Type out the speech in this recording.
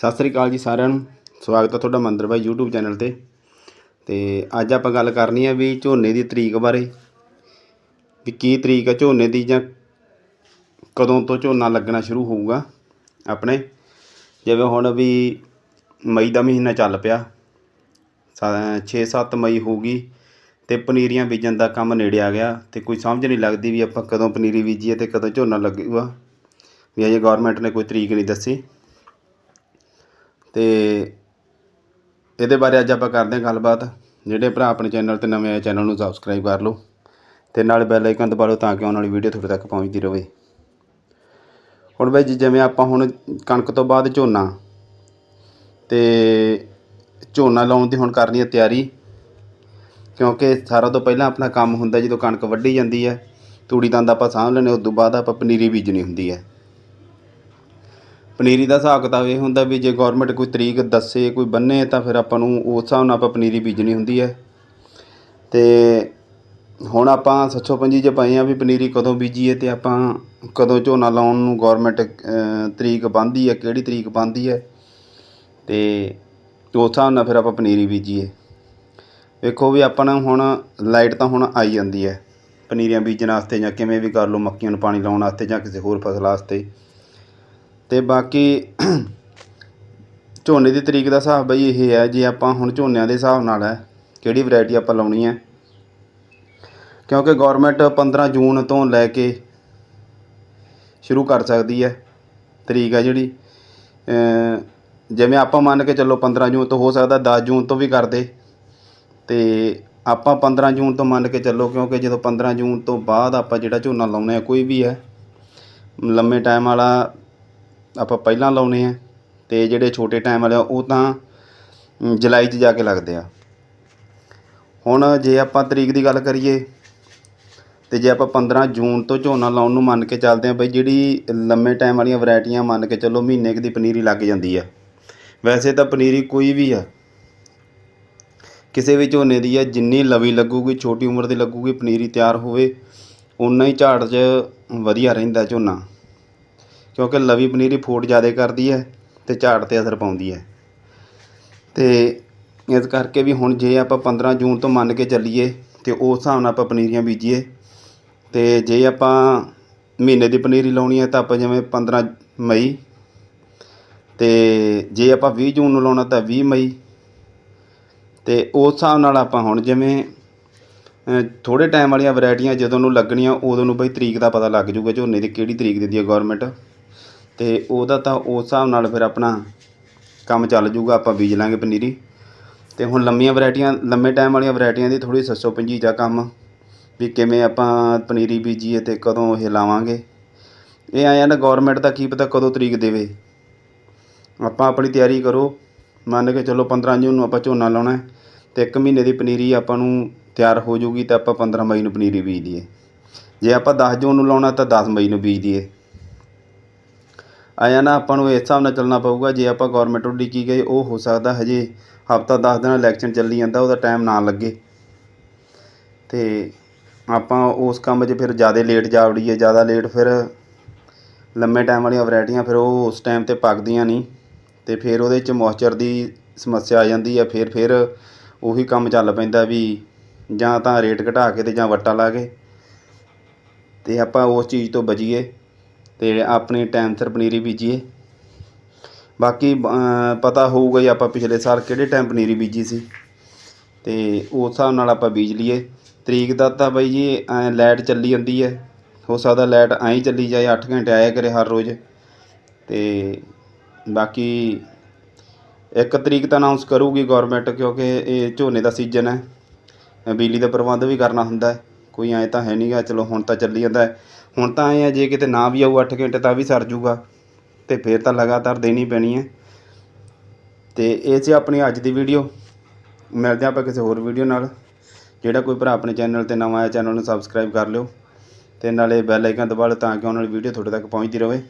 ਸਤਿ ਸ੍ਰੀ ਅਕਾਲ ਜੀ ਸਾਰਿਆਂ ਨੂੰ। ਸਵਾਗਤ ਹੈ ਤੁਹਾਡਾ ਮੰਦਰ ਬਾਈ YouTube ਚੈਨਲ ਤੇ। ਤੇ ਅੱਜ ਆਪਾਂ ਗੱਲ ਕਰਨੀ ਹੈ ਵੀ ਝੋਨੇ ਦੀ ਤਰੀਕ ਬਾਰੇ। ਵੀ ਕੀ ਤਰੀਕ ਹੈ ਝੋਨੇ ਦੀ ਜਾਂ ਕਦੋਂ ਤੋਂ ਝੋਨਾ ਲੱਗਣਾ ਸ਼ੁਰੂ ਹੋਊਗਾ ਆਪਣੇ। ਜਿਵੇਂ ਹੁਣ ਵੀ ਮਈ ਦਾ ਮਹੀਨਾ ਚੱਲ ਪਿਆ। 6-7 ਮਈ ਹੋਊਗੀ ਤੇ ਪਨੀਰੀਆਂ ਬੀਜਣ ਦਾ ਕੰਮ ਨੇੜੇ ਆ ਗਿਆ ਤੇ ਕੋਈ ਸਮਝ ਨਹੀਂ ਲੱਗਦੀ ਵੀ ਆਪਾਂ ਕਦੋਂ ਪਨੀਰੀ ਬੀਜੀਏ ਤੇ ਕਦੋਂ ਝੋਨਾ ਲੱਗੂਗਾ। ਵੀ ਅਜੇ ਗਵਰਨਮੈਂਟ ਨੇ ਕੋਈ ਤਰੀਕ ਨਹੀਂ ਦੱਸੀ। ਅਤੇ ਇਹਦੇ ਬਾਰੇ ਅੱਜ ਆਪਾਂ ਕਰਦੇ ਹਾਂ ਗੱਲਬਾਤ। ਜਿਹੜੇ ਭਰਾ ਆਪਣੇ ਚੈਨਲ ਤੇ ਨਵੇਂ ਆਏ ਚੈਨਲ ਨੂੰ ਸਬਸਕ੍ਰਾਈਬ ਕਰ ਲਓ ਅਤੇ ਨਾਲ ਬੈਲ ਆਈਕਨ ਦਬਾ ਲਓ ਤਾਂ ਕਿ ਆਉਣ ਵਾਲੀ ਵੀਡੀਓ ਤੁਹਾਡੇ ਤੱਕ ਪਹੁੰਚਦੀ ਰਹੇ ਹੁਣ ਬਾਈ ਜੀ, ਜਿਵੇਂ ਆਪਾਂ ਹੁਣ ਕਣਕ ਤੋਂ ਬਾਅਦ ਝੋਨਾ ਤੇ ਝੋਨਾ ਲਾਉਣ ਦੀ ਹੁਣ ਕਰਨੀ ਹੈ ਤਿਆਰੀ, ਕਿਉਂਕਿ ਸਾਰਾ ਤੋਂ ਪਹਿਲਾਂ ਆਪਣਾ ਕੰਮ ਹੁੰਦਾ ਜਦੋਂ ਕਣਕ ਵੱਢੀ ਜਾਂਦੀ ਹੈ ਤੂੜੀ ਦੰਦ ਆਪਾਂ ਸਾਂਭ ਲੈਣੇ ਉਸ ਤੋਂ ਬਾਅਦ ਆਪਾਂ ਪਨੀਰੀ ਬੀਜਣੀ ਹੁੰਦੀ ਹੈ। ਪਨੀਰੀ ਦਾ ਹਿਸਾਬ ਕਿਤਾਬ ਇਹ ਹੁੰਦਾ ਵੀ ਜੇ ਗੌਰਮੈਂਟ ਕੋਈ ਤਰੀਕ ਦੱਸੇ, ਕੋਈ ਬੰਨੇ, ਤਾਂ ਫਿਰ ਆਪਾਂ ਨੂੰ ਉਸ ਹਿਸਾਬ ਨਾਲ ਆਪਾਂ ਪਨੀਰੀ ਬੀਜਣੀ ਹੁੰਦੀ ਹੈ। ਤੇ ਹੁਣ ਆਪਾਂ 725 ਜੇ ਪਾਏ ਆ ਵੀ ਪਨੀਰੀ ਕਦੋਂ ਬੀਜੀਏ ਤੇ ਆਪਾਂ ਕਦੋਂ ਝੋਨਾ ਲਾਉਣ ਨੂੰ ਗੌਰਮੈਂਟ ਤਰੀਕ ਬੰਦੀ ਹੈ, ਕਿਹੜੀ ਤਰੀਕ ਬੰਦੀ ਹੈ। ਤੇ ਉਸ ਹਿਸਾਬ ਨਾਲ ਫਿਰ ਆਪਾਂ ਪਨੀਰੀ ਬੀਜੀਏ। ਵੇਖੋ ਵੀ ਆਪਾਂ ਨੂੰ ਹੁਣ ਲਾਈਟ ਤਾਂ ਹੁਣ ਆਈ ਜਾਂਦੀ ਹੈ। ਪਨੀਰੀਆਂ ਬੀਜਣ ਵਾਸਤੇ ਜਾਂ ਕਿਵੇਂ ਵੀ ਕਰ ਲਓ, ਮੱਕੀਆਂ ਨੂੰ ਪਾਣੀ ਲਾਉਣ ਵਾਸਤੇ ਜਾਂ ਕਿਸੇ ਹੋਰ ਫਸਲ ਵਾਸਤੇ। ਅਤੇ ਬਾਕੀ ਝੋਨੇ ਦੀ ਤਰੀਕ ਦਾ ਹਿਸਾਬ ਬਈ ਇਹ ਹੈ, ਜੇ ਆਪਾਂ ਹੁਣ ਝੋਨਿਆਂ ਦੇ ਹਿਸਾਬ ਨਾਲ ਹੈ, ਕਿਹੜੀ ਵੈਰਾਈਟੀ ਆਪਾਂ ਲਾਉਣੀ ਹੈ। ਕਿਉਂਕਿ ਗਵਰਨਮੈਂਟ 15 ਜੂਨ ਤੋਂ ਲੈ ਕੇ ਸ਼ੁਰੂ ਕਰ ਸਕਦੀ ਹੈ, ਤਰੀਕ ਹੈ ਜਿਹੜੀ। ਜਿਵੇਂ ਆਪਾਂ ਮੰਨ ਕੇ ਚੱਲੋ 15 ਜੂਨ ਤੋਂ ਹੋ ਸਕਦਾ 10 ਜੂਨ ਤੋਂ ਵੀ ਕਰਦੇ ਤੇ ਆਪਾਂ 15 ਜੂਨ ਤੋਂ ਮੰਨ ਕੇ ਚੱਲੋ, ਕਿਉਂਕਿ ਜਦੋਂ 15 ਜੂਨ ਤੋਂ ਬਾਅਦ ਆਪਾਂ ਜਿਹੜਾ ਝੋਨਾ ਲਾਉਣੇ ਆ, ਕੋਈ ਵੀ ਹੈ, ਲੰਮੇ ਟਾਈਮ ਵਾਲਾ ਆਪਾਂ ਪਹਿਲਾਂ ਲਾਉਂਦੇ ਹਾਂ ਅਤੇ ਜਿਹੜੇ ਛੋਟੇ ਟਾਈਮ ਵਾਲੇ ਆ, ਉਹ ਤਾਂ ਜੁਲਾਈ 'ਚ ਜਾ ਕੇ ਲੱਗਦੇ ਆ। ਹੁਣ ਜੇ ਆਪਾਂ ਤਰੀਕ ਦੀ ਗੱਲ ਕਰੀਏ, ਤੇ ਜੇ ਆਪਾਂ 15 ਜੂਨ ਤੋਂ ਝੋਨਾ ਲਾਉਣ ਨੂੰ ਮੰਨ ਕੇ ਚੱਲਦੇ ਹਾਂ ਬਈ ਜਿਹੜੀ ਲੰਮੇ ਟਾਈਮ ਵਾਲੀਆਂ ਵੈਰਾਈਟੀਆਂ ਮੰਨ ਕੇ ਚੱਲੋ ਮਹੀਨੇ ਕੁ ਦੀ ਪਨੀਰੀ ਲੱਗ ਜਾਂਦੀ ਆ। ਵੈਸੇ ਤਾਂ ਪਨੀਰੀ ਕੋਈ ਵੀ ਆ, ਕਿਸੇ ਵੀ ਝੋਨੇ ਦੀ ਆ, ਜਿੰਨੀ ਲਵੀ ਲੱਗੂਗੀ, ਛੋਟੀ ਉਮਰ ਦੀ ਲੱਗੂਗੀ, ਪਨੀਰੀ ਤਿਆਰ ਹੋਵੇ ਉਨਾ ਹੀ ਝਾੜ 'ਚ ਵਧੀਆ ਰਹਿੰਦਾ ਝੋਨਾ। ਕਿਉਂਕਿ ਲਵੀ ਪਨੀਰੀ ਫੂਟ ਜ਼ਿਆਦਾ ਕਰਦੀ ਹੈ ਅਤੇ ਝਾੜ 'ਤੇ ਅਸਰ ਪਾਉਂਦੀ ਹੈ। ਅਤੇ ਇਸ ਕਰਕੇ ਵੀ ਹੁਣ ਜੇ ਆਪਾਂ 15 ਜੂਨ ਤੋਂ ਮੰਨ ਕੇ ਚੱਲੀਏ ਤੇ ਉਸ ਹਿਸਾਬ ਨਾਲ ਆਪਾਂ ਪਨੀਰੀਆਂ ਬੀਜੀਏ ਅਤੇ ਜੇ ਆਪਾਂ ਮਹੀਨੇ ਦੀ ਪਨੀਰੀ ਲਾਉਣੀ ਹੈ ਤਾਂ ਆਪਾਂ ਜਿਵੇਂ 15 ਮਈ ਅਤੇ ਜੇ ਆਪਾਂ 20 ਜੂਨ ਨੂੰ ਲਾਉਣਾ ਤਾਂ 20 ਮਈ ਅਤੇ ਉਸ ਹਿਸਾਬ ਨਾਲ ਆਪਾਂ ਹੁਣ ਜਿਵੇਂ ਥੋੜ੍ਹੇ ਟਾਈਮ ਵਾਲੀਆਂ ਵੈਰਾਈਟੀਆਂ ਜਦੋਂ ਨੂੰ ਲੱਗਣੀਆਂ ਉਦੋਂ ਨੂੰ ਬਈ ਤਰੀਕ ਦਾ ਪਤਾ ਲੱਗ ਜੂਗਾ ਝੋਨੇ ਦੀ ਕਿਹੜੀ ਤਰੀਕ ਦਿੰਦੀ ਹੈ ਗੌਰਮੈਂਟ ਅਤੇ ਉਹਦਾ ਤਾਂ ਉਸ ਹਿਸਾਬ ਨਾਲ ਫਿਰ ਆਪਣਾ ਕੰਮ ਚੱਲ ਜੂਗਾ, ਆਪਾਂ ਬੀਜ ਲਾਂਗੇ ਪਨੀਰੀ। ਅਤੇ ਹੁਣ ਲੰਮੀਆਂ ਵਰਾਇਟੀਆਂ ਲੰਮੇ ਟਾਈਮ ਵਾਲੀਆਂ ਵਰਾਇਟੀਆਂ ਦੀ ਥੋੜੀ 725 ਆ ਕੰਮ, ਵੀ ਕਿਵੇਂ ਆਪਾਂ ਪਨੀਰੀ ਬੀਜੀਏ ਅਤੇ ਕਦੋਂ ਇਹ ਲਾਵਾਂਗੇ। ਇਹ ਆਇਆ ਨਾ ਗੌਰਮੈਂਟ ਦਾ ਕੀ ਪਤਾ ਕਦੋਂ ਤਰੀਕ ਦੇਵੇ। ਆਪਾਂ ਆਪਣੀ ਤਿਆਰੀ ਕਰੋ, ਮੰਨ ਕੇ ਚੱਲੋ 15 ਜੂਨ ਨੂੰ ਆਪਾਂ ਝੋਨਾ ਲਾਉਣਾ ਅਤੇ ਇੱਕ ਮਹੀਨੇ ਦੀ ਪਨੀਰੀ ਆਪਾਂ ਨੂੰ ਤਿਆਰ ਹੋ ਜੂਗੀ ਤਾਂ ਆਪਾਂ 15 ਮਈ ਨੂੰ ਪਨੀਰੀ ਬੀਜ ਦਈਏ। ਜੇ ਆਪਾਂ ਦਸ ਜੂਨ ਨੂੰ ਲਾਉਣਾ ਤਾਂ ਦਸ ਮਈ ਨੂੰ ਬੀਜ ਦਈਏ। ਆਇਆ ਨਾ ਆਪਾਂ ਨੂੰ ਇਸ ਹਿਸਾਬ ਨਾਲ ਚੱਲਣਾ ਪਊਗਾ, ਜੇ ਆਪਾਂ ਗਵਰਨਮੈਂਟ ਨੂੰ ਡਿੱਕੀ ਗਏ, ਉਹ ਹੋ ਸਕਦਾ ਹਜੇ ਹਫਤਾ 10 ਦਿਨ ਇਲੈਕਸ਼ਨ ਚੱਲੀ ਜਾਂਦਾ, ਉਹਦਾ ਟਾਈਮ ਨਾ ਲੱਗੇ। ਤੇ ਆਪਾਂ ਉਸ ਕੰਮ 'ਚ ਫਿਰ ਜ਼ਿਆਦਾ ਲੇਟ ਜਾ ਵੜੀਏ, ਜ਼ਿਆਦਾ ਲੇਟ ਫਿਰ ਲੰਮੇ ਟਾਈਮ ਵਾਲੀਆਂ ਵੈਰਾਈਟੀਆਂ ਫਿਰ ਉਹ ਉਸ ਟਾਈਮ ਤੇ ਪੱਕਦੀਆਂ ਨਹੀਂ। ਤੇ ਫਿਰ ਉਹਦੇ 'ਚ ਮੋਇਸਚਰ ਦੀ ਸਮੱਸਿਆ ਆ ਜਾਂਦੀ ਆ, ਫਿਰ ਫਿਰ ਉਹੀ ਕੰਮ ਚੱਲ ਪੈਂਦਾ ਵੀ ਜਾਂ ਤਾਂ ਰੇਟ ਘਟਾ ਕੇ ਤੇ ਜਾਂ ਵੱਟਾ ਲਾ ਕੇ। ਤੇ ਆਪਾਂ ਉਸ ਚੀਜ਼ ਤੋਂ ਬਚੀਏ। ਅਤੇ ਆਪਣੇ ਟਾਈਮ ਸਿਰ ਪਨੀਰੀ ਬੀਜੀਏ। ਬਾਕੀ ਪਤਾ ਹੋਊਗਾ ਜੀ ਆਪਾਂ ਪਿਛਲੇ ਸਾਲ ਕਿਹੜੇ ਟਾਈਮ ਪਨੀਰੀ ਬੀਜੀ ਸੀ। ਤੇ ਉਸ ਹਿਸਾਬ ਨਾਲ ਆਪਾਂ ਬੀਜ ਲਈਏ। ਤਰੀਕ ਦਾ ਤਾਂ ਬਾਈ ਜੀ, ਐਂ ਲਾਈਟ ਚੱਲੀ ਜਾਂਦੀ ਹੈ। ਹੋ ਸਕਦਾ ਲਾਈਟ ਐਂ ਹੀ ਚੱਲੀ ਜਾਏ 8 ਘੰਟੇ ਆਇਆ ਕਰੇ ਹਰ ਰੋਜ਼। ਤੇ ਬਾਕੀ ਇੱਕ ਤਰੀਕ ਤਾਂ ਅਨਾਉਂਸ ਕਰੂਗੀ ਗਵਰਨਮੈਂਟ ਕਿਉਂਕਿ ਇਹ ਝੋਨੇ ਦਾ ਸੀਜ਼ਨ ਹੈ। ਬਿਜਲੀ ਦਾ ਪ੍ਰਬੰਧ ਵੀ ਕਰਨਾ ਹੁੰਦਾ ਕੋਈ ਐਂ ਤਾਂ ਹੈ ਨਹੀਂਗਾ ਚਲੋ ਹੁਣ ਤਾਂ ਚੱਲੀ ਜਾਂਦਾ ਹੁਣ ਤਾਂ ਐਂ ਆ, ਜੇ ਕਿਤੇ ਨਾ ਵੀ ਆਊ 8 ਘੰਟੇ ਤਾਂ ਵੀ ਸਰ ਜੂਗਾ। ਤੇ ਫਿਰ ਤਾਂ ਲਗਾਤਾਰ ਦੇਣੀ ਪੈਣੀ ਹੈ ਤੇ ਇਹ ਸੀ ਆਪਣੀ ਅੱਜ ਦੀ ਵੀਡੀਓ। ਮਿਲਦੇ ਹਾਂ ਆਪਾਂ ਕਿਸੇ ਹੋਰ ਵੀਡੀਓ ਨਾਲ। ਜਿਹੜਾ ਕੋਈ ਭਰਾ ਆਪਣੇ ਚੈਨਲ ਤੇ ਨਵਾਂ ਆਇਆ, ਚੈਨਲ ਨੂੰ ਸਬਸਕ੍ਰਾਈਬ ਕਰ ਲਿਓ। ਤੇ ਨਾਲੇ ਬੈਲ ਆਈਕਨ ਦਬਾ ਲਓ ਤਾਂ ਕਿ ਉਹਨਾਂ ਵਾਲੀ ਵੀਡੀਓ ਤੁਹਾਡੇ ਤੱਕ ਪਹੁੰਚਦੀ ਰਹੇ।